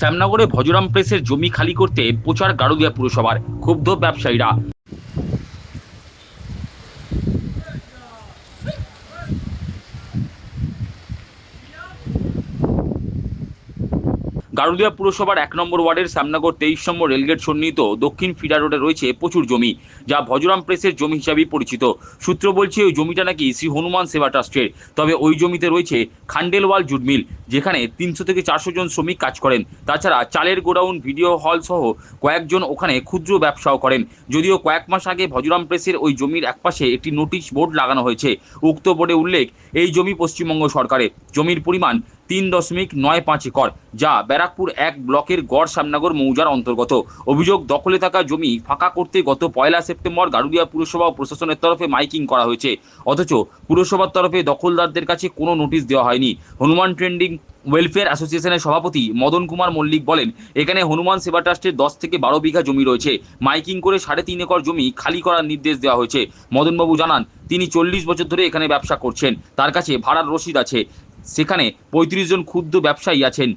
শ্যামনগরে ভজরাম প্রেসের জমি খালি করতে প্রচার গারুদিয়া পুরসভার ক্ষুব্ধ ব্যবসায়ীরা। গারুদিয়া পুরসভার এক নম্বর ওয়ার্ডের শ্যামনগর তেইশ নম্বর রেলগেট সন্নিহিত দক্ষিণ ফিডা রোডে রয়েছে প্রচুর জমি, যা ভজরাম প্রেসের জমি হিসাবেই পরিচিত। সূত্র বলছে, ওই জমিটা নাকি শ্রী হনুমান সেবা ট্রাস্টের, তবে ওই জমিতে রয়েছে খান্ডেলওয়াল জুট মিল, যেখানে তিনশো থেকে চারশো জন শ্রমিক কাজ করেন। তাছাড়া চালের গোডাউন, ভিডিও হল সহ কয়েকজন ওখানে ক্ষুদ্র ব্যবসাও করেন। যদিও কয়েক মাস আগে ভজরাম প্রেসের ওই জমির একপাশে একটি নোটিশ বোর্ড লাগানো হয়েছে। উক্ত বোর্ডে উল্লেখ, এই জমি পশ্চিমবঙ্গ সরকারের। জমির পরিমাণ তিন দশমিক নয় পাঁচ একর, যা ব্যারাকপুর এক ব্লকের গড় শ্যামনগর মৌজার অন্তর্গত। অভিযোগ, দখলে থাকা জমি ফাঁকা করতে গত পয়লা সেপ্টেম্বর গারুদিয়া পুরসভা ও প্রশাসনের তরফে মাইকিং করা হয়েছে। অথচ পুরসভার তরফে দখলদারদের কাছে কোনো নোটিশ দেওয়া হয়নি। হনুমান ট্রেন্ডিং ওয়েলফেয়ার অ্যাসোসিয়েশনের সভাপতি মদন কুমার মল্লিক বলেন, এখানে হনুমান সেবা ট্রাস্টের দশ থেকে বারো বিঘা জমি রয়েছে। মাইকিং করে সাড়ে তিন একর জমি খালি করার নির্দেশ দেওয়া হয়েছে। মদনবাবু জানান, তিনি চল্লিশ বছর ধরে এখানে ব্যবসা করছেন। তার কাছে ভাড়ার রসিদ আছে। সেখানে পঁয়ত্রিশ জন ক্ষুদ্র ব্যবসায়ী আছেন।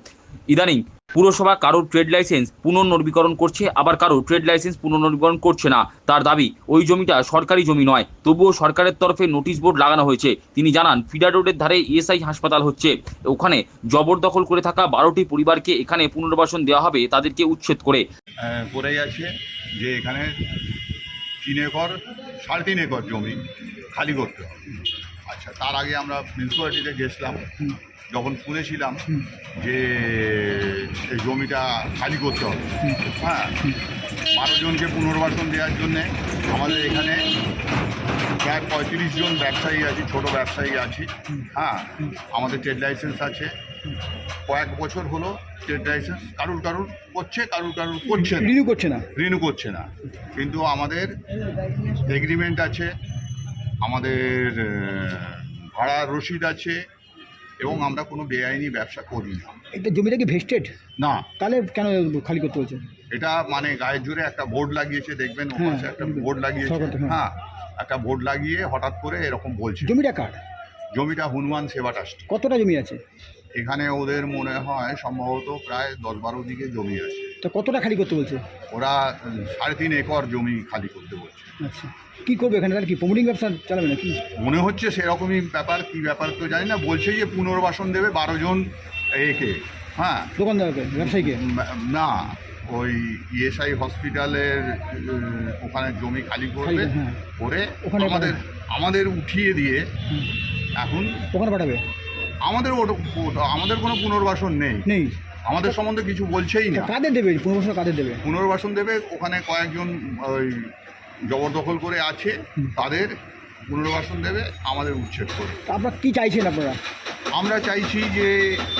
ইদানিং পুরসভা কারোর ট্রেড লাইসেন্স পুনর্নবীকরণ করছে, আবার কারোর ট্রেড লাইসেন্স পুনর্নবীকরণ করছে না। তার দাবি, ওই জমিটা সরকারি জমি নয়, তবুও সরকারের তরফে নোটিশ বোর্ড লাগানো হয়েছে। তিনি জানান, ফিডার রোডের ধারে ইএসআই হাসপাতাল হচ্ছে। ওখানে জবরদখল করে থাকা বারোটি পরিবারকে এখানে পুনর্বাসন দেওয়া হবে, তাদেরকে উচ্ছেদ করে। আছে যে এখানে তিন একর, সাড়ে তিন একর জমি খালি করতে হবে। আচ্ছা তার আগে আমরা মিউনিসিপ্যালিটিতে গেছিলাম। যখন শুনেছিলাম যে এই জমিটা খালি করতে হবে। হ্যাঁ। বারো জনকে পুনর্বাসন দেওয়ার জন্যে আমাদের এখানে প্রায় পঁয়ত্রিশ জন ব্যবসায়ী আছি ছোট ব্যবসায়ী আছি। হ্যাঁ। আমাদের ট্রেড লাইসেন্স আছে। কয়েক বছর হলো ট্রেড লাইসেন্স কারুর কারুর করছে কারুর কারুর করছে রিনিউ করছে না। রিনিউ করছে না। কিন্তু আমাদের এগ্রিমেন্ট আছে আমাদের ভাড়া রসিদ আছে এবং আমরা কোনো বেআইনি ব্যবসা করি না। এটা জমিটা কি ভেস্টেড? না। তাহলে কেন খালি করতে হচ্ছে এটা মানে গায়ের জোরে একটা বোর্ড লাগিয়েছে দেখবেন হ্যাঁ, একটা বোর্ড লাগিয়েছে। সরকার হ্যাঁ। একটা বোর্ড লাগিয়ে হঠাৎ করে এরকম বলছে। জমিটা কার? জমিটা হনুমান সেবা ট্রাস্ট কতটা জমি আছে? এখানে ওদের মনে হয় সম্ভবত প্রায় দশ বারো দিকে জমি আছে। তো কতটা খালি করতে বলছে? ওরা সাড়ে তিন একর জমি খালি করতে বলছে। আচ্ছা। কি করবে এখানে? তাহলে কি প্রমোটিং ব্যবসা চালাবে নাকি? মনে হচ্ছে সেরকমই ব্যাপার কি ব্যাপার তো জানি না। বলছে যে পুনর্বাসন দেবে বারো জন একে। হ্যাঁ। দোকানদারকে ব্যবসায়ীকে? না ওই ইএসআই হসপিটালের ওখানে জমি খালি করবে। হ্যাঁ। করে ওখানে আমাদের আমাদের উঠিয়ে দিয়ে এখন ওখানে পাঠাবে? আমাদের আমাদের কোনো পুনর্বাসন নেই। নেই। আমাদের সম্বন্ধে কিছু বলছেই না। কাদের দেবে? পুনর্বাসন কাদের দেবে? পুনর্বাসন দেবে ওখানে কয়েকজন ওই জবরদখল করে আছে তাদের পুনর্বাসন দেবে আমাদের উচ্ছেদ করে আপনারা কী চাইছেন আপনারা? আমরা চাইছি যে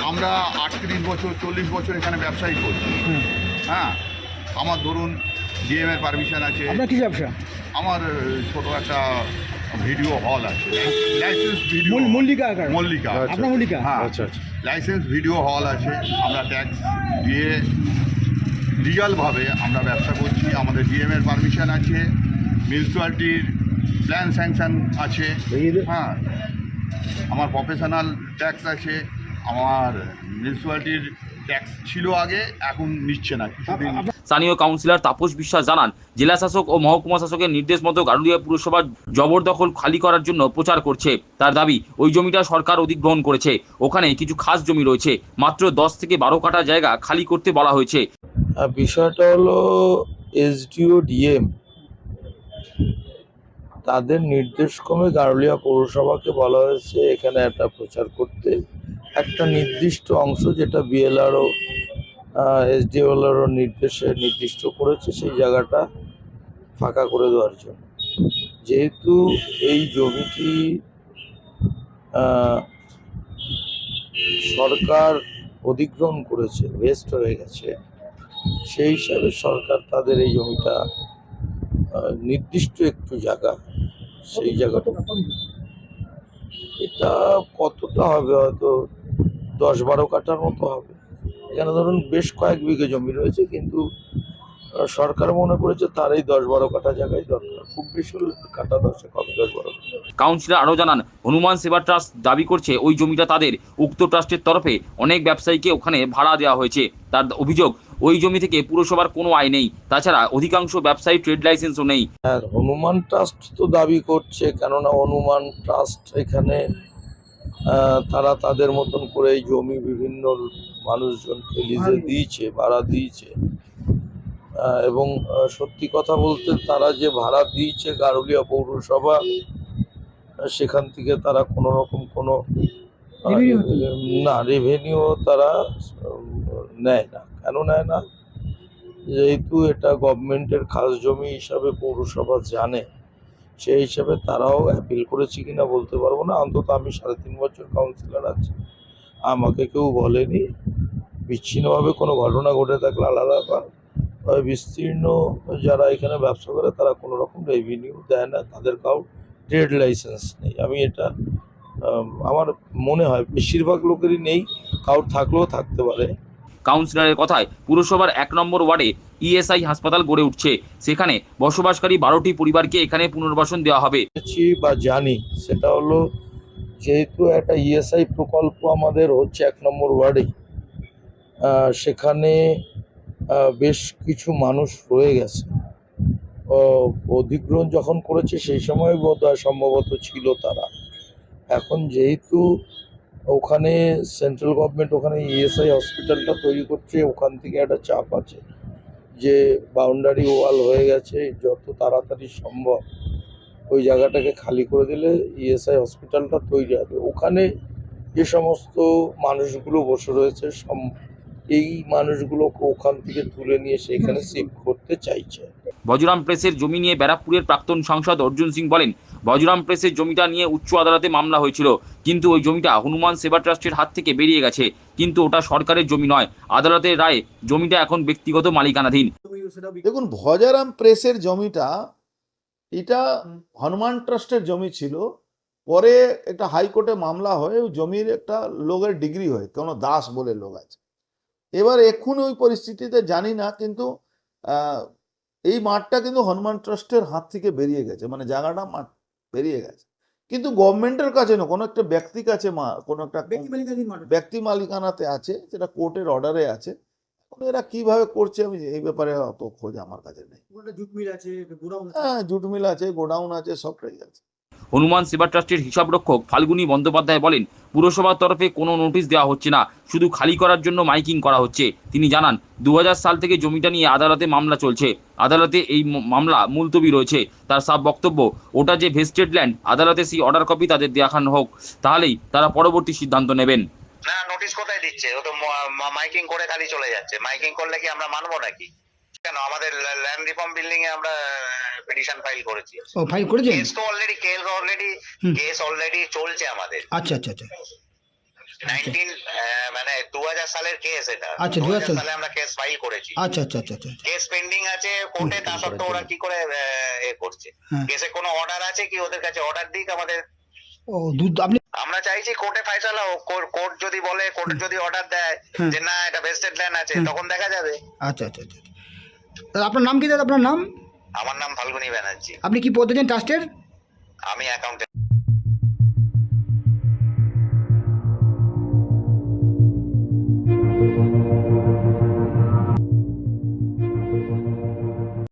আমরা আটত্রিশ বছর চল্লিশ বছর এখানে ব্যবসায়ী করি। হ্যাঁ আমার ধরুন ডিএম এর পারমিশন আছে। আপনার কী ব্যবসা? আমার ছোট একটা ভিডিও হল আছে। Licence video Mallika? মল্লিকা। আপনার মল্লিকা? হ্যাঁ। আচ্ছা আচ্ছা। লাইসেন্স ভিডিও হল আছে। আমরা ট্যাক্স দিয়ে লিগালভাবে আমরা ব্যবসা করছি। আমাদের ডিএম এর পারমিশন আছে। মিউনিসিপ্যালিটির প্ল্যান স্যাংশন আছে। হ্যাঁ। আমার প্রফেশনাল ট্যাক্স আছে। আমার মিউনিসিপ্যালিটির ট্যাক্স ছিল আগে এখন নিচ্ছে না। স্থানীয় কাউন্সিলর তাপস বিশ্বাস জানান জেলা শাসক ও মহকুমা শাসকের নির্দেশ মতো গারুলিয়া পুরসভা জবরদখল খালি করার জন্য প্রচার করছে। তার দাবি, ওই জমিটা সরকার অধিগ্রহণ করেছে। ওখানে কিছু খাস জমি রয়েছে। মাত্র দশ থেকে বারো কাঠা জায়গা খালি করতে বলা হয়েছে। বিষয়টা হলো এসডিও, ডিএম। তাদের নির্দেশক্রমে গারুলিয়া পৌরসভাকে বলা হয়েছে, এখানে একটা প্রচার করতে। একটা নির্দিষ্ট অংশ যেটা বিএলআরও এসডিওএলআরও নির্দেশে নির্দিষ্ট করেছে, সেই জায়গাটা ফাঁকা করে দেওয়ার জন্য। যেহেতু এই জমিটি সরকার অধিগ্রহণ করেছে ওয়েস্ট হয়ে গেছে, সেই হিসাবে সরকার তাদের এই জমিটা নির্দিষ্ট একটু জায়গা, সেই জায়গাটা। এটা কতটা হবে হয়তো দশ বারো কাঠার মতো হবে। এখানে ধরুন বেশ কয়েক বিঘে জমি রয়েছে, কিন্তু সরকার মনে করেছে তার এই দশ বারো কাঠা জায়গায় দরকার। খুব বেশি কাটা দশে কম দশ বারো কাঠা। কাউন্সিলর আরও জানান হনুমান সেবা ট্রাস্ট দাবি করছে ওই জমিটা তাদের উক্ত ট্রাস্টের তরফে অনেক ব্যবসায়ীকে ওখানে ভাড়া দেওয়া হয়েছে। তার অভিযোগ ওই জমি থেকে পুরসভার কোনো আয় নেই। তাছাড়া অধিকাংশ ব্যবসায়ী ট্রেড লাইসেন্সও নেই। হ্যাঁ হনুমান ট্রাস্ট তো দাবি করছে কেননা হনুমান ট্রাস্ট এখানে তারা তাদের মতন করে এই জমি বিভিন্ন মানুষজনকে লিজে দিয়েছে ভাড়া দিয়েছে। এবং সত্যি কথা বলতে তারা যে ভাড়া দিয়েছে গারুলিয়া পৌরসভা সেখান থেকে তারা কোনো রকম কোনো না? রেভিনিউ তারা নেয় না। কেন নেয় না? যেহেতু এটা গভর্নমেন্টের খাস জমি হিসাবে পৌরসভা জানে সেই হিসাবে তারাও অ্যাপিল করেছে কিনা বলতে পারব না। অন্তত আমি সাড়ে তিন বছর কাউন্সিলর আছি। আমাকে কেউ বলেনি। বিচ্ছিন্নভাবে কোনো ঘটনা ঘটে থাকলে আলাদা ব্যাপার। বিস্তীর্ণ যারা এখানে ব্যবসা করে তারা কোনো রকম রেভিনিউ দেয় না তাদের কাউ ট্রেড লাইসেন্স নেই। আমি এটা আমার মনে হয় বেশিরভাগ লোকেরই নেই কাউর থাকলেও থাকতে পারে। কাউন্সিলরের কথায় পুরসভার এক নম্বর ওয়ার্ডে ইএসআই হাসপাতাল গড়ে উঠছে। সেখানে বসবাসকারী বারোটি পরিবারকে এখানে পুনর্বাসন দেওয়া হবে। বা জানি সেটা হলো যেহেতু একটা ইএসআই প্রকল্প আমাদের হচ্ছে এক নম্বর ওয়ার্ডে সেখানে বেশ কিছু মানুষ রয়ে গেছে। অধিগ্রহণ যখন করেছে, সেই সময় বোধ সম্ভবত ছিল তারা। এখন যেহেতু ওখানে সেন্ট্রাল গভর্নমেন্ট ওখানে ইএসআই হসপিটালটা তৈরি করছে, ওখান থেকে একটা চাপ আছে যে বাউন্ডারি ওয়াল হয়ে গেছে, যত তাড়াতাড়ি সম্ভব ওই জায়গাটাকে খালি করে দিলে ইএসআই হসপিটালটা তৈরি হবে। ওখানে যে সমস্ত মানুষগুলো বসে রয়েছে এই মানুষগুলোকে ওখান থেকে তুলে নিয়ে সেখানে শিফট করতে চাইছে। বজরাম প্রেসের জমি নিয়ে ব্যারাকপুরের প্রাক্তন সাংসদ অর্জুন সিং বলেন বজরাম প্রেসের জমিটা নিয়ে উচ্চ আদালতে মামলা হয়েছিল কিন্তু ওই জমিটা হনুমান সেবা ট্রাস্টের হাত থেকে বেরিয়ে গেছে কিন্তু ওটা সরকারের জমি নয় আদালতের রায়ে জমিটা এখন ব্যক্তিগত মালিকানাধীন। দেখুন ভজারাম প্রেসের জমিটা এটা হনুমান ট্রাস্টের জমি ছিল পরে একটা হাইকোর্টে মামলা হয়ে ওই জমির একটা লোকের ডিগ্রি হয় কোনো দাস বলে লোক আছে। এবার এখন ওই পরিস্থিতিতে জানি না কিন্তু এই মাঠটা কিন্তু হনুমান ট্রাস্টের হাত থেকে বেরিয়ে গেছে মানে জায়গাটা মাঠ বেরিয়ে গেছে। কিন্তু গভর্নমেন্টের কাছে না কোনো একটা ব্যক্তি কাছে মা কোনো একটা ব্যক্তি মালিকানাতে আছে সেটা কোর্টের অর্ডারে আছে। এরা কীভাবে করছে আমি এই ব্যাপারে অত খোঁজ আমার কাছে নেই। জুট মিল আছে গোডাউন হ্যাঁ জুট মিল আছে গোডাউন আছে সবটাই আছে। হনুমান সেবা ট্রাস্টের হিসাবরক্ষক ফাল্গুনী বন্দ্যোপাধ্যায় বলেন পুরসভার তরফে কোনো নোটিশ দেওয়া হচ্ছে না, শুধু খালি করার জন্য মাইকিং করা হচ্ছে। তিনি জানান দুই হাজার সাল থেকে জমিটা নিয়ে আদালতে মামলা চলছে। আদালতে এই মামলা মুলতবি রয়েছে। তার সাব বক্তব্য, ওটা যে ভেস্টেড ল্যান্ড, আদালতে সেই অর্ডার কপি তাদের দেখানো হোক। তাহলেই তারা পরবর্তী সিদ্ধান্ত নেবেন। না, নোটিশ কোথায় দিচ্ছে? ও তো মাইকিং করে খালি চলে যাচ্ছে। মাইকিং করলে কি আমরা মানবো নাকি? কেন? আমাদের ল্যান্ড রিফর্ম বিল্ডিং এ আমরা পিটিশন ফাইল করেছি। ও ফাইল করেছেন? কেস তো already case already case already চলছে আমাদের। আচ্ছা আচ্ছা আচ্ছা। মানে দু সালের কেস এটা। আচ্ছা, 2000 2000 সালে আমরা কেস ফাইল করেছি। আচ্ছা আচ্ছা আচ্ছা আচ্ছা কেস পেন্ডিং আছে কোর্টে তা সত্ত্বেও ওরা কি করে এ করছে? হ্যাঁ। কেসে কোনো অর্ডার আছে কি? ওদের কাছে অর্ডার দিক আমাদের। ও দুধ আপনি আমরা চাইছি কোর্টে ফাইসালা হোক কোর্ট যদি বলে কোর্ট যদি অর্ডার দেয় যে না এটা ভেস্টেড ল্যান্ড আছে তখন দেখা যাবে। আচ্ছা আচ্ছা আচ্ছা দাদা, আপনার নাম কি দাদা? আপনার নাম? আমার নাম ফাল্গুনী ব্যানার্জি। আপনি কি পদ্ধতি ট্রাস্টের আমি অ্যাকাউন্টে